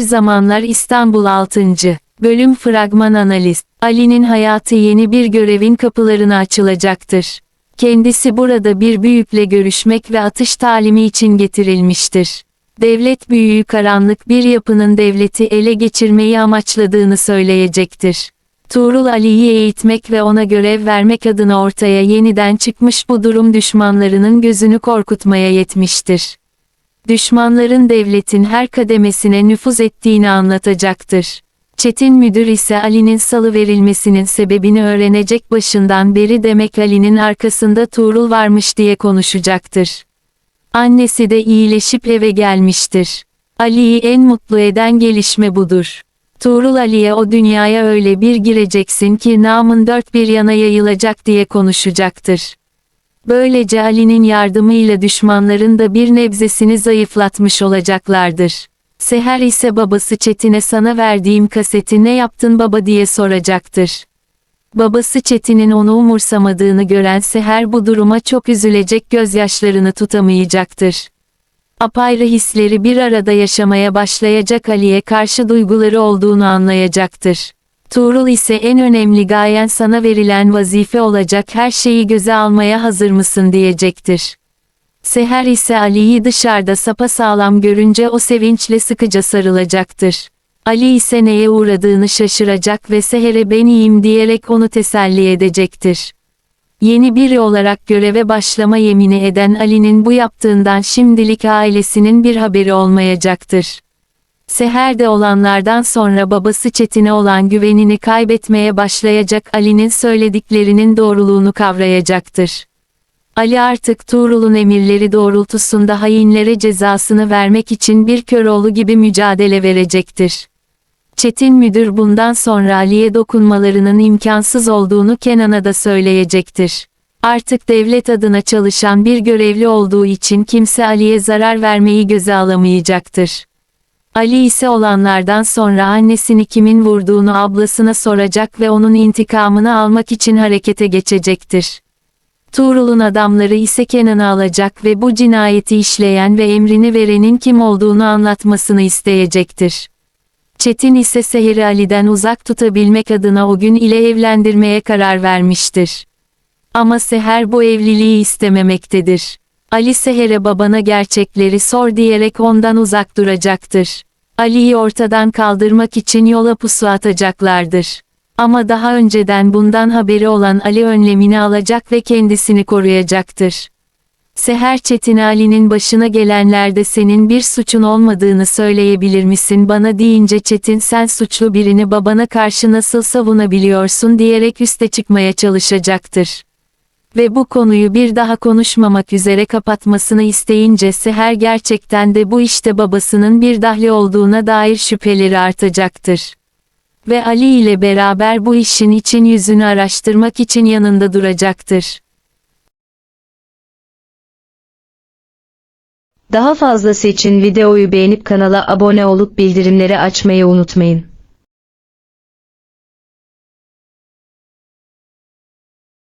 Zamanlar İstanbul 6. Bölüm Fragman Analiz Ali'nin hayatı yeni bir görevin kapılarına açılacaktır. Kendisi burada bir büyükle görüşmek ve atış talimi için getirilmiştir. Devlet büyüğü karanlık bir yapının devleti ele geçirmeyi amaçladığını söyleyecektir. Tuğrul Ali'yi eğitmek ve ona görev vermek adına ortaya yeniden çıkmış bu durum düşmanlarının gözünü korkutmaya yetmiştir. Düşmanların devletin her kademesine nüfuz ettiğini anlatacaktır. Çetin müdür ise Ali'nin salı verilmesinin sebebini öğrenecek başından beri demek Ali'nin arkasında Tuğrul varmış diye konuşacaktır. Annesi de iyileşip eve gelmiştir. Ali'yi en mutlu eden gelişme budur. Tuğrul Ali'ye o dünyaya öyle bir gireceksin ki namın dört bir yana yayılacak diye konuşacaktır. Böylece Ali'nin yardımıyla düşmanların da bir nebzesini zayıflatmış olacaklardır. Seher ise babası Çetin'e sana verdiğim kaseti ne yaptın baba diye soracaktır. Babası Çetin'in onu umursamadığını gören Seher bu duruma çok üzülecek gözyaşlarını tutamayacaktır. Apayrı hisleri bir arada yaşamaya başlayacak Ali'ye karşı duyguları olduğunu anlayacaktır. Tuğrul ise en önemli gayen sana verilen vazife olacak her şeyi göze almaya hazır mısın diyecektir. Seher ise Ali'yi dışarıda sapasağlam görünce o sevinçle sıkıca sarılacaktır. Ali ise neye uğradığını şaşıracak ve Seher'e ben iyiyim diyerek onu teselli edecektir. Yeni biri olarak göreve başlama yemini eden Ali'nin bu yaptığından şimdilik ailesinin bir haberi olmayacaktır. Seher'de olanlardan sonra babası Çetin'e olan güvenini kaybetmeye başlayacak Ali'nin söylediklerinin doğruluğunu kavrayacaktır. Ali artık Tuğrul'un emirleri doğrultusunda hainlere cezasını vermek için bir Köroğlu gibi mücadele verecektir. Çetin müdür bundan sonra Ali'ye dokunmalarının imkansız olduğunu Kenan'a da söyleyecektir. Artık devlet adına çalışan bir görevli olduğu için kimse Ali'ye zarar vermeyi göze alamayacaktır. Ali ise olanlardan sonra annesini kimin vurduğunu ablasına soracak ve onun intikamını almak için harekete geçecektir. Tuğrul'un adamları ise Kenan'ı alacak ve bu cinayeti işleyen ve emrini verenin kim olduğunu anlatmasını isteyecektir. Çetin ise Seher'i Ali'den uzak tutabilmek adına o gün ile evlendirmeye karar vermiştir. Ama Seher bu evliliği istememektedir. Ali Seher'e babana gerçekleri sor diyerek ondan uzak duracaktır. Ali'yi ortadan kaldırmak için yola pusu atacaklardır. Ama daha önceden bundan haberi olan Ali önlemini alacak ve kendisini koruyacaktır. Seher Çetin Ali'nin başına gelenlerde senin bir suçun olmadığını söyleyebilir misin bana deyince Çetin sen suçlu birini babana karşı nasıl savunabiliyorsun diyerek üste çıkmaya çalışacaktır. Ve bu konuyu bir daha konuşmamak üzere kapatmasını isteyince Seher gerçekten de bu işte babasının bir dahli olduğuna dair şüpheleri artacaktır. Ve Ali ile beraber bu işin için yüzünü araştırmak için yanında duracaktır. Daha fazlası için videoyu beğenip kanala abone olup bildirimleri açmayı unutmayın.